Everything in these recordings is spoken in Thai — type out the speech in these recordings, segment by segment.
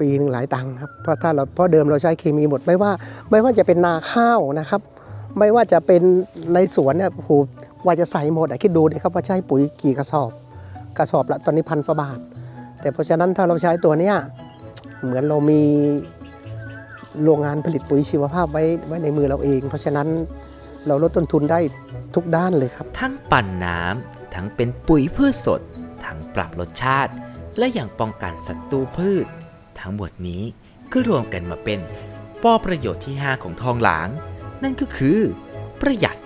ปีหนึ่งหลายตังค์ครับเพราะถ้าเราเพราะเดิมเราใช้เคมีหมดไม่ว่า ไม่ว่าจะเป็นนาข้าวนะครับ ไม่ว่าจะเป็นในสวนเนี่ยโอ้โหกว่าจะใส่หมดอะคิดดูดิครับว่าใช้ปุ๋ยกี่กระสอบ กระสอบละตอนนี้พันฝาบาท แต่เพราะฉะนั้นถ้าเราใช้ตัวเนี้ยเหมือนเรามีโรงงานผลิตปุ๋ยชีวภาพไว้ไว้ในมือเราเอง เพราะฉะนั้นเราลดต้นทุนได้ทุกด้านเลยครับ ทั้งปั่นน้ำทั้งเป็นปุ๋ยพืชสด ทั้งปรับรสชาติ และอย่างป้องกันศัตรูพืช ทั้งหมดนี้ก็รวมกันมาเป็นป้อประโยชน์ที่ 5 ของทองหลาง นั่นก็คือ ประหยัด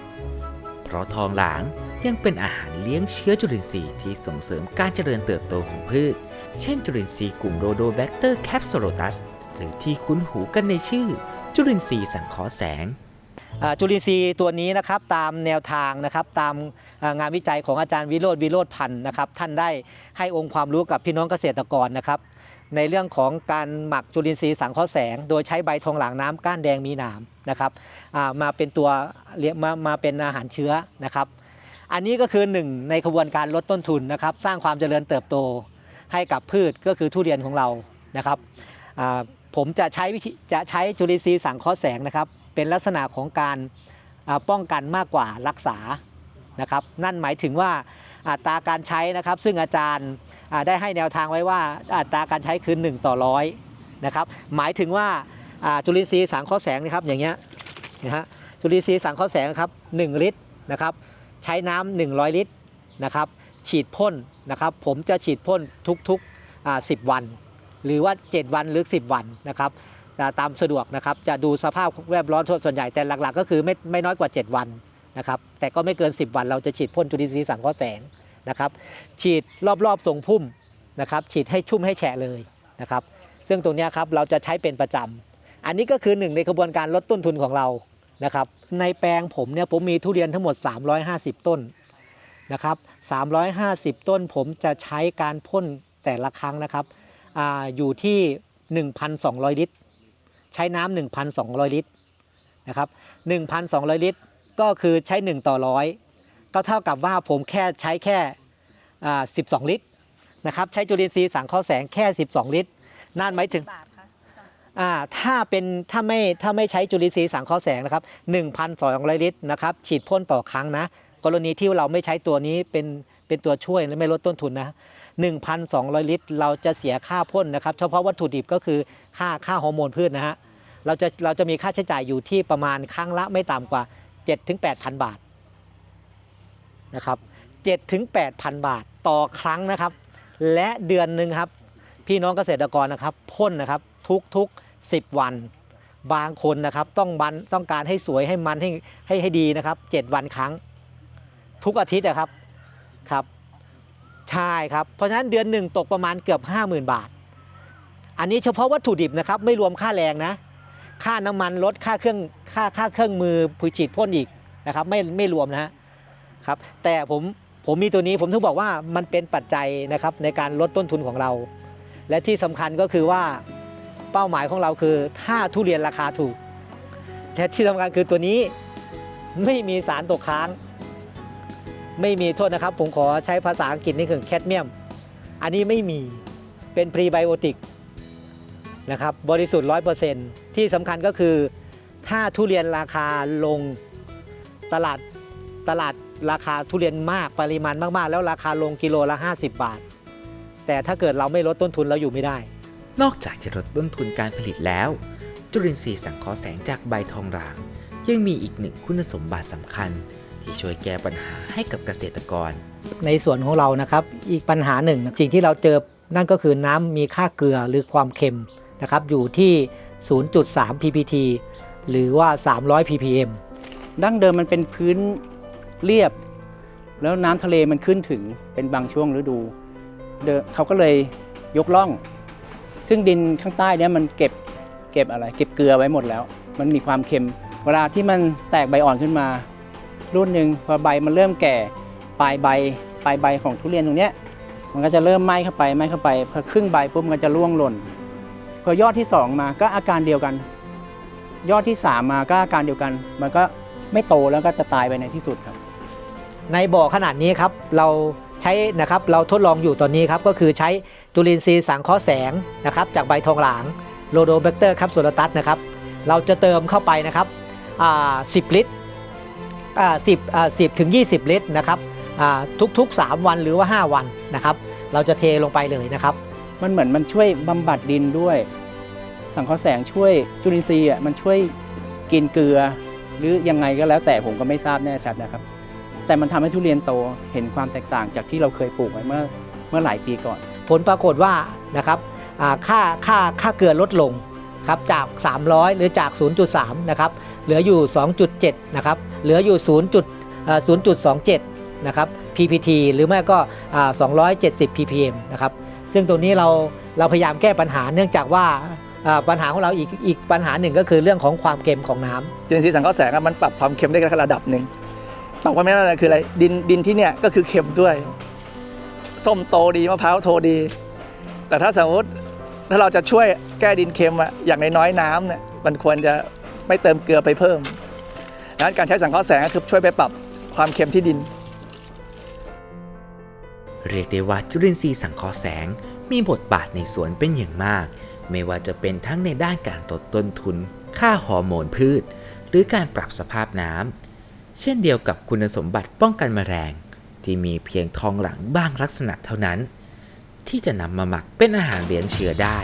เพราะทองหลางยังเป็นอาหารเลี้ยงเชื้อจุลินทรีย์ที่ส่งเสริมการเจริญเติบโตของพืช เช่นจุลินทรีย์กลุ่มโรโดแบคเตอร์แคปโซโลตัสหรือที่คุ้นหูกันในชื่อ จุลินทรีย์สังเคราะห์แสงจุลินทรีย์ตัวนี้นะครับตามแนวทางนะครับตามงานวิจัยของอาจารย์วิโรธวิโรธพันธ์นะครับท่านได้ให้องค์ความรู้กับพี่น้องเกษตรกรนะครับ ในเรื่องของการหมักจุลินทรีย์สังเคราะห์แสง โดยใช้ใบทองหลางน้ำก้านแดงมีหนามนะครับมาเป็นตัวมามาเป็นอาหารเชื้อนะครับ อันนี้ก็คือหนึ่งในขบวนการลดต้นทุนนะครับ สร้างความเจริญเติบโตให้กับพืชก็คือทุเรียนของเรานะครับผมจะใช้วิธีจะใช้จุลินทรีย์สังเคราะห์แสงนะครับ เป็นลักษณะของการป้องกันมากกว่ารักษานะครับ นั่นหมายถึงว่า อัตราการใช้นะครับ ซึ่งอาจารย์ได้ให้แนวทางไว้ว่าอัตราการใช้คือ1ต่อร้อยนะครับหมายถึงว่าจุลินทรีย์สังเคราะห์แสงนะครับอย่างเงี้ยนะฮะจุลินทรีย์สังเคราะห์แสงครับ1ลิตรนะครับใช้น้ำ100 ลิตรนะครับฉีดพ่นนะครับผมจะฉีดพ่นทุกๆ10 วัน หรือว่า 7 วันหรือ 10 วันนะครับตามสะดวกนะครับจะดูสภาพแวดล้อมส่วนใหญ่แต่หลักๆ ก็คือไม่ไม่น้อยกว่า 7 วัน นะครับแต่ก็ไม่เกิน 10 วันเราจะฉีดพ่นจุลินทรีย์สังเคราะห์แสงนะครับฉีดรอบๆทรงพุ่มนะครับฉีดให้ชุ่มให้แฉะเลยนะครับซึ่งตรงนี้ครับเราจะใช้เป็นประจำอันนี้ก็คือหนึ่งในกระบวนการลดต้นทุนของเรานะครับในแปลงผมเนี่ยผมมีทุเรียนทั้งหมด 350 ต้นนะครับ350 ต้นผมจะใช้การพ่นแต่ละครั้งนะครับออยู่ที่ 1,200 ลิตร ใช้น้ำ1,200 ลิตรนะครับ1,200 ลิตร ก็คือใช้ 1 ต่อร้อยก็เท่ากับว่าผมแค่ใช้แค่อ่า12 ลิตรนะครับใช้จุลินทรีย์สังเคราะห์แสงแค่ 12 ลิตรนั่นหมายถึงบาทคะอ่าถ้าเป็นถ้าไม่ถ้าไม่ใช้จุลินทรีย์สังเคราะห์แสงนะครับ1,200 ลิตรนะครับฉีดพ่นต่อครั้งนะ กรณีที่เราไม่ใช้ตัวนี้เป็นเป็นตัวช่วยและไม่ลดต้นทุนนะ 1,200 ลิตร เราจะเสียค่าพ่นนะครับเฉพาะวัตถุดิบก็คือค่าค่าฮอร์โมนพืชนะฮะเราจะเราจะมีค่าใช้จ่ายอยู่ที่ประมาณครั้งละไม่ต่ำกว่า 7-8,000 บาทนะครับ7-8,000 บาทต่อครั้งนะครับ และเดือนหนึ่งครับ พี่น้องเกษตรกรนะครับพ่นนะครับทุกทุกๆ10 วัน บางคนนะครับต้องมันต้องการให้สวยให้มันให้ให้ให้ดีนะครับ 7 วันครั้ง ทุกอาทิตย์นะครับครับใช่ครับ เพราะฉะนั้นเดือนหนึ่งตกประมาณเกือบ 50,000 บาท อันนี้เฉพาะวัตถุดิบนะครับ ไม่รวมค่าแรงนะ ค่าน้ำมันลดค่าเครื่องค่าค่าเครื่องมือผุฉีดพ่นอีกนะครับไม่ไม่รวมนะฮะครับแต่ผมผมมีตัวนี้ผมถึงบอกว่ามันเป็นปัจจัยนะครับในการลดต้นทุนของเรา และที่สำคัญก็คือว่าเป้าหมายของเราคือ ถ้าทุเรียนราคาถูกและที่สำคัญคือตัวนี้ไม่มีสารตกค้าง ไม่มีโทษนะครับ ผมขอใช้ภาษาอังกฤษนี่คือแคดเมียม อันนี้ไม่มีเป็นพรีไบโอติก นะครับบริสุทธิ์100%ที่สำคัญก็คือ ถ้าทุเรียนราคาลงตลาดตลาดราคาทุเรียนมากปริมาณมากๆ แล้วราคาลงกิโลละ 50 บาท แต่ถ้าเกิดเราไม่ลดต้นทุนเราอยู่ไม่ได้ นอกจากจะลดต้นทุนการผลิตแล้ว จุลินทรีย์สังเคราะห์แสงจากใบทองหลาง ยังมีอีกหนึ่งคุณสมบัติสำคัญ ที่ช่วยแก้ปัญหาให้กับเกษตรกร ในส่วนของเรานะครับ อีกปัญหาหนึ่งสิ่งที่เราเจอนั่นก็คือน้ำมีค่าเกลือหรือความเค็ม นะครับอยู่ที่ 0.3 ppt หรือว่า 300 ppm ดั้งเดิมมันเป็นพื้นเรียบ แล้วน้ำทะเลมันขึ้นถึงเป็นบางช่วงฤดูเดนเขาก็เลยยกล่อง ซึ่งดินข้างใต้เนี่ยมันเก็บเก็บอะไร เก็บเกลือไว้หมดแล้ว มันมีความเค็ม เวลาที่มันแตกใบอ่อนขึ้นมา รุ่นหนึ่งพอใบมันเริ่มแก่ปลายใบปลายใบของทุเรียนตรงเนี้ยมันก็จะเริ่มไหม้เข้าไปไหม้เข้าไปพอครึ่งใบปุ๊บมันก็จะร่วงหล่น พอยอดที่สองมาก็อาการเดียวกัน ยอดที่สามมาก็อาการเดียวกัน มันก็ไม่โตแล้วก็จะตายไปในที่สุดครับ ในบ่อขนาดนี้ครับเราใช้นะครับเราทดลองอยู่ตอนนี้ครับก็คือใช้จุลินทรีย์สังเคราะห์แสงนะครับจากใบทองหลางโลโดแบคเตอร์ครับโซลตัสนะครับเราจะเติมเข้าไปนะครับอ่า10ลิตรอ่า10อ่า10ถึง20ลิตรนะครับทุกๆ 3 วันหรือว่า 5 วันนะครับ เราจะเทลงไปเลยนะครับ มันเหมือนมันช่วยบำบัดดินด้วย สังเคราะห์แสงช่วยจุลินทรีย์อะมันช่วยกินเกลือ หรือยังไงก็แล้วแต่ผมก็ไม่ทราบแน่ชัดนะครับ แต่มันทำให้ทุเรียนโตเห็นความแตกต่างจากที่เราเคยปลูกไว้เมื่อเมื่อหลายปีก่อน ผลปรากฏว่านะครับค่าค่าค่าเกลือลดลงครับจาก 300 หรือจาก 0.3 นะครับ เหลืออยู่ 2.7 นะครับ เหลืออยู่ 0. จุดเอ่อ0.27 นะครับ ppt หรือไม่ก็อ่า270 ppm นะครับ ซึ่งตรงนี้เราเราพยายามแก้ปัญหาเนื่องจากว่าปัญหาของเราอีกอีกปัญหาหนึ่งก็คือเรื่องของความเค็มของน้ำจุลินทรีย์สังเคราะห์แสงมันปรับความเค็มได้ระดับหนึ่งปรับความเค็มได้คืออะไรดินดินที่เนี่ยก็คือเค็มด้วยส้มโตดีมะพร้าวโตดี แต่ถ้าสมมติถ้าเราจะช่วยแก้ดินเค็มอะอย่างน้อยๆน้ำเนี่ยมันควรจะไม่เติมเกลือไปเพิ่มดังนั้นการใช้สังเคราะห์แสงก็คือช่วยไปปรับความเค็มที่ดิน เรียกได้ว่าจุลินทรีย์สังเคราะห์แสง มีบทบาทในสวนเป็นอย่างมาก ไม่ว่าจะเป็นทั้งในด้านการลดต้นทุน ค่าฮอร์โมนพืช หรือการปรับสภาพน้ำ เช่นเดียวกับคุณสมบัติป้องกันแมลง ที่มีเพียงทองหลังบ้างลักษณะเท่านั้น ที่จะนำมาหมักเป็นอาหารเลี้ยงเชื้อได้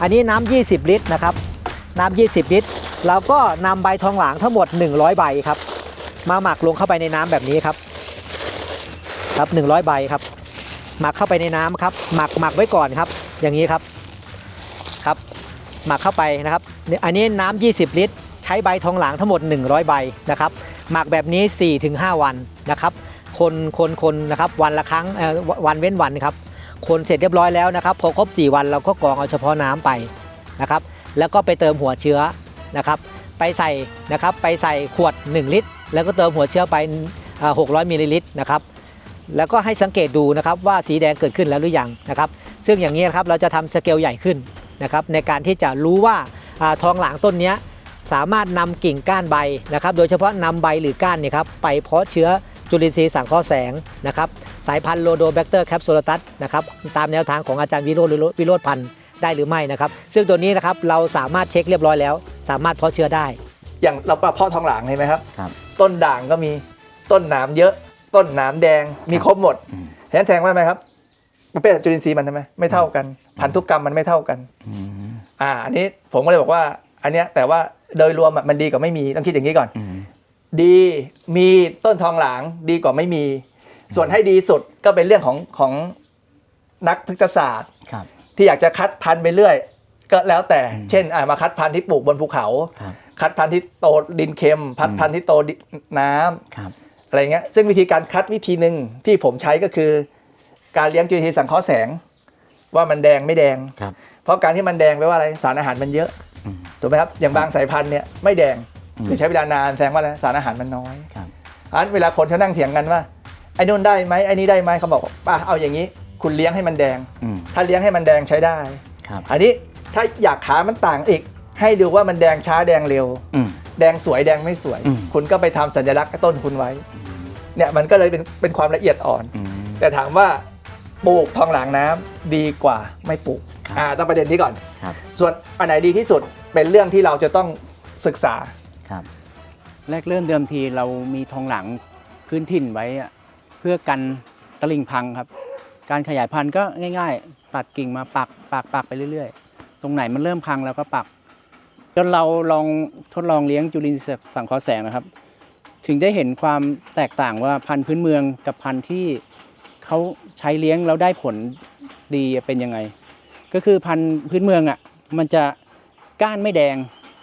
อันนี้น้ำ 20 ลิตรนะครับ น้ำ 20 ลิตรเราก็นำใบทองหลางทั้งหมด 100 ใบครับ มาหมักลงเข้าไปในน้ำแบบนี้ครับ ครับ 100 ใบครับ หมักเข้าไปในน้ำครับ หมักหมักไว้ก่อนครับ อย่างนี้ครับครับ หมักเข้าไปนะครับ อันนี้น้ำ20 ลิตร ใช้ใบทองหลางทั้งหมด 100 ใบนะครับ หมักแบบนี้ 4-5 วันนะครับ คนคนคนนะครับ วันละครั้งเอ่อวันเว้นวันครับ คนเสร็จเรียบร้อยแล้วนะครับ พอครบ 4 วันเราก็กรองเอาเฉพาะน้ำไปนะครับ แล้วก็ไปเติมหัวเชื้อนะครับ ไปใส่นะครับ ไปใส่ขวด 1 ลิตร แล้วก็เติมหัวเชื้อไป 600มิลลิลิตรนะครับ แล้วก็ให้สังเกตดูนะครับว่าสีแดงเกิดขึ้นแล้วหรือยังนะครับ ซึ่งอย่างนี้นะครับเราจะทำสเกลใหญ่ขึ้นนะครับในการที่จะรู้ว่าอาทองหลางต้นเนี้ยสามารถนำกิ่งก้านใบนะครับ โดยเฉพาะนำใบหรือก้านเนี่ยครับไปเพาะเชื้อจุลินทรีย์สังเคราะห์แสงนะครับสายพันธุ์โลโดแบคเตอร์แคปซูลตัสนะครับตามแนวทางของอาจารย์วิโรจน์วิโรธพันธ์ได้หรือไม่นะครับ ซึ่งตัวนี้นะครับเราสามารถเช็คเรียบร้อยแล้ว สามารถเพาะเชื้อได้ อย่างเราปรับพ่อทองหลางเห็นไหมครับครับ ต้นด่างก็มีต้นหนามเยอะ ต้นหนามแดงมีครบหมดอืมเห็นแทงว่าไหมครับประเภทจุลินทรีย์มันทำไมไม่เท่ากัน พันธุกรรมมันไม่เท่ากันอ่า อันนี้ผมก็เลยบอกว่า อันเนี้ยแต่ว่าโดยรวมอะมันดีกว่าไม่มีต้องคิดอย่างนี้ก่อนดีมีต้นทองหลางดีกว่าไม่มี ส่วนให้ดีสุดก็เป็นเรื่องของของนักพฤกษศาสตร์ครับที่อยากจะคัดพันธุ์ไปเรื่อย ก็แล้วแต่อืมเช่นอ่ามาคัดพันธุ์ที่ปลูกบนภูเขาครับคัดพันธุ์ที่โตดินเค็มพัดอืมพันธุ์ที่โตดินน้ำครับ อะไรเงี้ยซึ่งวิธีการคัดวิธีหนึ่งที่ผมใช้ก็คือ การเลี้ยงจุลินทรีย์สังเคราะห์แสง ว่ามันแดงไม่แดง ครับ เพราะการที่มันแดงแปลว่าอะไรสารอาหารมันเยอะอืม ถูกไหมครับอย่างบางสายพันธุ์เนี่ยไม่แดงอืมหรือใช้เวลานานแสดงว่าอะไรสารอาหารมันน้อย ครับ อันเวลาคนเขานั่งเถียงกันว่าไอ้นู่นได้ไหมไอ้นี่ได้ไหมเขาบอกว่าป่ะเอาอย่างนี้ คุณเลี้ยงให้มันแดง อืม ถ้าเลี้ยงให้มันแดงใช้ได้ ครับ อันนี้ถ้าอยากขามันต่างอีก ให้ดูว่ามันแดงช้าแดงเร็ว อืม แดงสวยแดงไม่สวย อืม คุณก็ไปทำสัญลักษณ์กับต้นคุณไว้ เนี่ยมันก็เลยเป็นเป็นความละเอียดอ่อน อืม แต่ถามว่าปลูกทองหลางน้ำดีกว่าไม่ปลูกครับอ่าต้องประเด็นนี้ก่อน ครับ ส่วนอันไหนดีที่สุดเป็นเรื่องที่เราจะต้องศึกษา ครับ แรกเริ่มเดิมทีเรามีทองหลังพื้นถิ่นไว้อะเพื่อกันตลิ่งพังครับ การขยายพันธุ์ก็ง่าย ๆ ตัดกิ่งมาปักปักปักไปเรื่อยๆ ตรงไหนมันเริ่มพังเราก็ปักจนเราลองทดลองเลี้ยงจุลินทรีย์สังเคราะห์แสงนะครับ ถึงได้เห็นความแตกต่างว่าพันธุ์พื้นเมืองกับพันธุ์ที่เขาใช้เลี้ยงแล้วได้ผลดีเป็นยังไง ก็คือพันธุ์พื้นเมืองอะมันจะก้านไม่แดง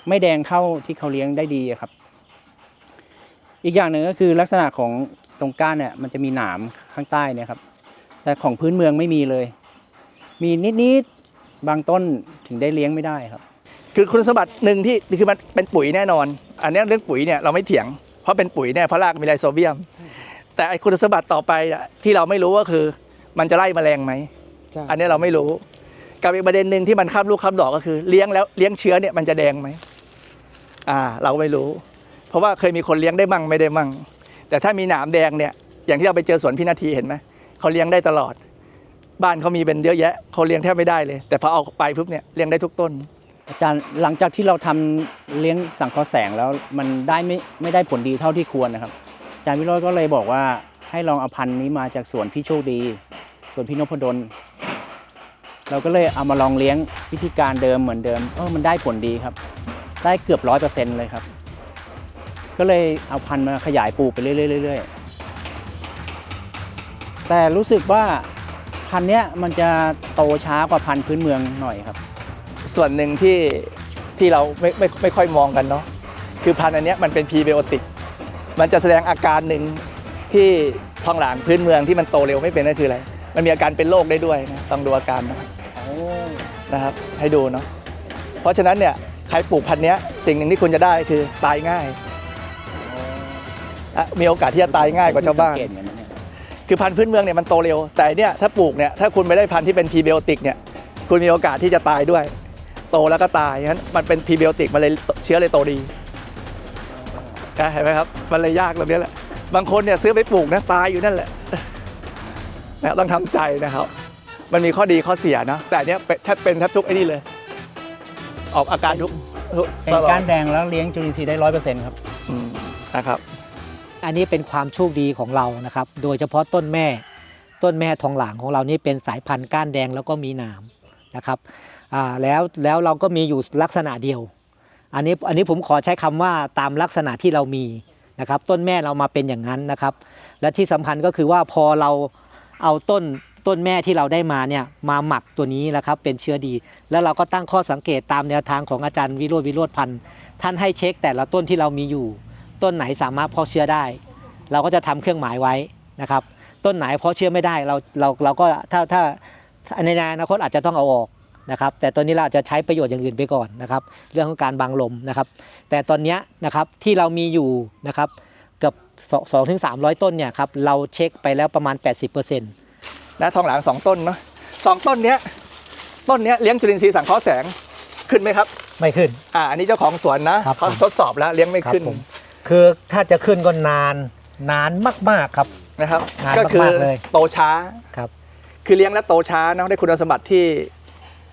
ไม่แดงเข้าที่เขาเลี้ยงได้ดีครับ อีกอย่างหนึ่งก็คือลักษณะของตรงก้านเนี่ยมันจะมีหนามข้างใต้เนี่ยครับ แต่ของพื้นเมืองไม่มีเลย มีนิดๆบางต้นถึงได้เลี้ยงไม่ได้ครับ คือคุณสมบัติหนึ่งที่คือมันเป็นปุ๋ยแน่นอน อันนี้เรื่องปุ๋ยเนี่ยเราไม่เถียง เพราะเป็นปุ๋ยเนี่ยเพราะรากมีไรโซเบียม แต่ไอคุณสมบัติต่อไปอะที่เราไม่รู้ก็คือ มันจะไล่แมลงไหมอันนี้เราไม่รู้ กับอีกประเด็นหนึ่งที่มันข้ามลูกข้ามดอกก็คือเลี้ยงแล้วเลี้ยงเชื้อเนี่ยมันจะแดงไหมอ่า เราไม่รู้ เพราะว่าเคยมีคนเลี้ยงได้มั่งไม่ได้มั่ง แต่ถ้ามีหนามแดงเนี่ย อย่างที่เราไปเจอสวนพี่นาทีเห็นไหมเขาเลี้ยงได้ตลอด บ้านเขามีเป็นเยอะแยะเขาเลี้ยงแทบไม่ได้เลย แต่พอเอาไปปุ๊บเนี่ยเลี้ยงได้ทุกต้น อาจารย์หลังจากที่เราทำเลี้ยงสังเคราะห์แสงแล้วมันได้ไม่ไม่ได้ผลดีเท่าที่ควรนะครับ อาจารย์วิโรจน์ก็เลยบอกว่าให้ลองเอาพันธุ์นี้มาจากสวนพี่โชคดีสวนพี่นพดลเราก็เลยเอามาลองเลี้ยงวิธีการเดิมเหมือนเดิมเออมันได้ผลดีครับ ได้เกือบร้อยเปอร์เซ็นต์เลยครับ ก็เลยเอาพันธุ์มาขยายปลูกไปเรื่อยๆเรื่อยๆแต่รู้สึกว่าพันธุ์เนี้ยมันจะโตช้ากว่าพันธุ์พื้นเมืองหน่อยครับ ส่วนหนึ่งที่ที่เราไม่ไม่ไม่ค่อยมองกันเนาะคือพันธุ์อันนี้มันเป็นพรีไบโอติก มันจะแสดงอาการหนึ่งที่ท้องหลางพื้นเมืองที่มันโตเร็วไม่เป็นนั่นคืออะไร มันมีอาการเป็นโรคได้ด้วยนะต้องดูอาการนะครับนะครับให้ดูเนาะเพราะฉะนั้นเนี่ยใครปลูกพันธุ์นี้สิ่งหนึ่งที่คุณจะได้คือตายง่ายมีโอกาสที่จะตายง่ายกว่าชาวบ้านคือพันธุ์พื้นเมืองเนี่ยมันโตเร็ว แต่เนี่ยถ้าปลูกเนี่ยถ้าคุณไม่ได้พันธุ์ที่เป็นพรีไบโอติกเนี่ยคุณมีโอกาสที่จะตายด้วย โตแล้วก็ตายฉะนั้นมันเป็นพรีไบโอติกมันเลยเชื้อเลยโตดีอะเห็นไหมครับ มันเลยยากแบบนี้แหละ บางคนเนี่ยซื้อไปปลูกนะตายอยู่นั่นแหละนะต้องทำใจนะครับ มันมีข้อดีข้อเสียเนาะแต่อันเนี้ยเป็นแทบเป็นแทบทุกไอ้นี่เลย ออกอาการทุกทุกเป็นตลอดก้านแดงแล้วเลี้ยงจุลินทรีย์ได้ร้อยเปอร์เซ็นต์ครับอืมนะครับ อันนี้เป็นความโชคดีของเรานะครับ โดยเฉพาะต้นแม่ ต้นแม่ทองหลางของเรานี่เป็นสายพันธุ์ก้านแดงแล้วก็มีหนามนะครับอ่า แล้วแล้วเราก็มีอยู่ลักษณะเดียว อันนี้อันนี้ผมขอใช้คำว่าตามลักษณะที่เรามีนะครับ ต้นแม่เรามาเป็นอย่างนั้นนะครับ และที่สำคัญก็คือว่าพอเราเอาต้นต้นแม่ที่เราได้มาเนี่ยมาหมักตัวนี้นะครับเป็นเชื้อดี แล้วเราก็ตั้งข้อสังเกตตามแนวทางของอาจารย์วิโรจน์วิโรธพันธ์ท่านให้เช็คแต่ละต้นที่เรามีอยู่ ต้นไหนสามารถเพาะเชื้อได้ เราก็จะทำเครื่องหมายไว้นะครับ ต้นไหนเพาะเชื้อไม่ได้เราเราเราก็ถ้าถ้าในอนาคตอาจจะต้องเอาออก นะครับแต่ตอนนี้เราอาจจะใช้ประโยชน์อย่างอื่นไปก่อนนะครับ เรื่องของการบังลมนะครับ แต่ตอนเนี้ยนะครับที่เรามีอยู่นะครับเกือบสองถึงสามร้อยต้นเนี่ยครับเราเช็คไปแล้วประมาณ 80%นะทองหลางสองต้นเนาะสองต้นเนี้ยต้นเนี้ยเลี้ยงจุลินทรีย์สังเคราะห์แสงขึ้นไหมครับ ไม่ขึ้นอ่าอันนี้เจ้าของสวนนะครับเขาผมทดสอบแล้วเลี้ยงไม่ครับขึ้นผมคือถ้าจะขึ้นก็นานนานมากๆครับนะครับนานก็คือมากๆเลยโตช้าครับ คือเลี้ยงแล้วโตช้าเนาะได้คุณสมบัติที่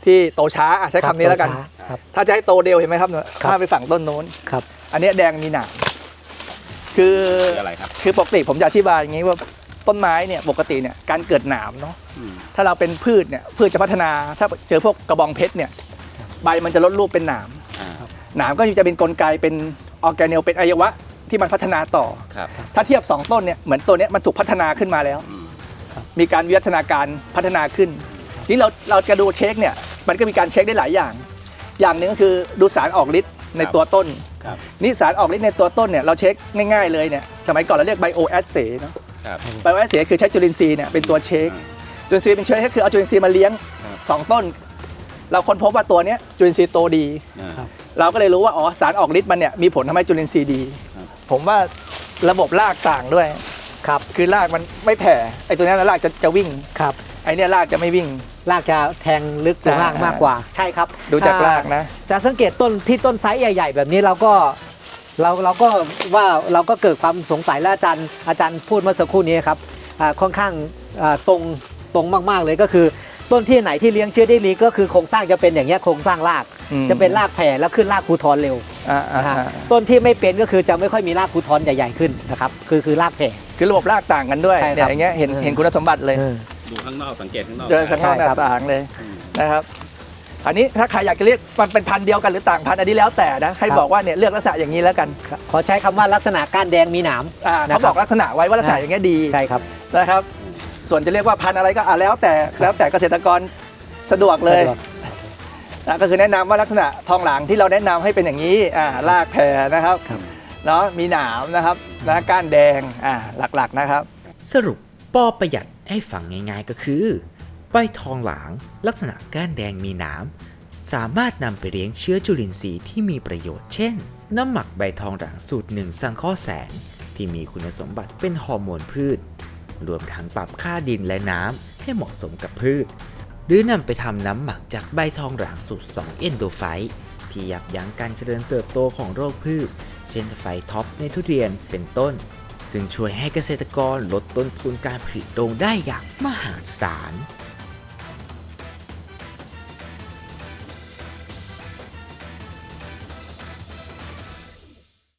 ที่โตช้าอะใช้คำนี้แล้วกัน ครับ ถ้าจะให้โตเร็วเห็นไหมครับครับ ข้ามไปฝั่งต้นโน้น ครับ อันเนี้ยแดงมีหนามคือคืออะไรครับคือปกติผมจะอธิบายอย่างนี้ว่าต้นไม้เนี่ยปกติเนี่ยการเกิดหนามเนาะอืมถ้าเราเป็นพืชเนี่ยพืชจะพัฒนาถ้าเจอพวกกระบองเพชรเนี่ยใบมันจะลดรูปเป็นหนาม อ่าหนามก็จะเป็นกลไกเป็นออร์แกเนลเป็นอวัยวะที่มันพัฒนาต่อ ครับถ้าเทียบ 2 ต้นเนี่ยเหมือนตัวเนี้ยมันถูกพัฒนาขึ้นมาแล้ว อืมมีการวิวัฒนาการพัฒนาขึ้น นี่เราเราจะดูเช็คเนี่ย มันก็มีการเช็คได้หลายอย่าง อย่างหนึ่งก็คือดูสารออกฤทธิ์ในตัวต้นครับ นี่สารออกฤทธิ์ในตัวต้นเนี่ยเราเช็คง่ายๆเลยเนี่ยสมัยก่อนเราเรียกไบโอแอสเซเนาะครับไบโอแอสเซคือใช้จุลินทรีย์เนี่ยเป็นตัวเช็คอ่าจุลินทรีย์เป็นเชื้อก็คือเอาจุลินทรีย์มาเลี้ยงครับสองต้น เราค้นพบว่าตัวเนี้ยจุลินทรีย์โตดีอ่าเราก็เลยรู้ว่าอ๋อสารออกฤทธิ์มันเนี่ยมีผลทำให้จุลินทรีย์ดีครับผมว่าระบบรากต่างด้วยครับคือรากมันไม่แผ่ไอ้ตัวเนี้ยรากจะจะวิ่งครับ ไอ้เนี่ยรากจะไม่วิ่ง รากจะแทงลึกลงล่างมากกว่า ใช่ครับดูจากอ่รากนะ จะสังเกตต้นที่ต้นไซส์ใหญ่ ๆ แบบนี้เราก็เราเราก็ว่าเราก็เกิดความสงสัยและอาจารย์อาจารย์พูดเมื่อสักครู่นี้ครับอ่าค่อนข้างอ่าตรงตรงมากๆเลยก็คือ ต้นที่ไหนที่เลี้ยงเชื้อได้ดีก็คือโครงสร้างจะเป็นอย่างเงี้ยโครงสร้างรากอืมจะเป็นรากแผ่แล้วขึ้นรากคูทอนเร็วอ่าอ่านะฮะอ่าต้นที่ไม่เป็นก็คือจะไม่ค่อยมีรากคูทอนใหญ่ๆขึ้นนะครับคือคือรากแผ่คือระบบรากต่างกันด้วยใช่ครับเนี่ยอย่างเงี้ยเห็นอืมเห็นคุณสมบัติเลย ดูข้างนอกสังเกตข้างนอกเดินข้างนอกใช่ครับต่างเลยอืมนะครับ อันนี้ถ้าใครอยากจะเรียกมันเป็นพันธุ์เดียวกันหรือต่างพันธุ์อันนี้แล้วแต่นะให้บอกว่าเนี่ยเลือกลักษณะอย่างนี้แล้วกันขอใช้คำว่าลักษณะก้านแดงมีหนามอ่านะครับเขาบอกลักษณะไว้ว่าลักษณะอ่าอย่างเงี้ยดีใช่ครับนะครับ ส่วนจะเรียกว่าพันธุ์อะไรก็อ่าแล้วแต่แล้วแต่เกษตรกรสะดวกเลยสะดวกนะก็คือแนะนำว่าลักษณะทองหลางที่เราแนะนำให้เป็นอย่างนี้อ่ารากแผ่นะครับครับเนาะมีหนามนะครับนะก้านแดงอ่าหลักๆนะครับ สรุปปอประหยัด ให้ฟังง่ายๆก็คือใบทองหลางลักษณะก้านแดงมีหนามสามารถนำไปเลี้ยงเชื้อจุลินทรีย์ที่มีประโยชน์ เช่น น้ำหมักใบทองหลางสูตรหนึ่งสังเคราะห์แสง ที่มีคุณสมบัติเป็นฮอร์โมนพืช รวมทั้งปรับค่าดินและน้ำให้เหมาะสมกับพืช หรือนำไปทำน้ำหมักจากใบทองหลางสูตร 2 เอนโดไฟต์ที่ยับยั้งการเจริญเติบโตของโรคพืช เช่นไฟท็อปในทุเรียนเป็นต้น ซึ่งช่วยให้เกษตรกรลดต้นทุนการผลิตลงได้อย่างมหาศาล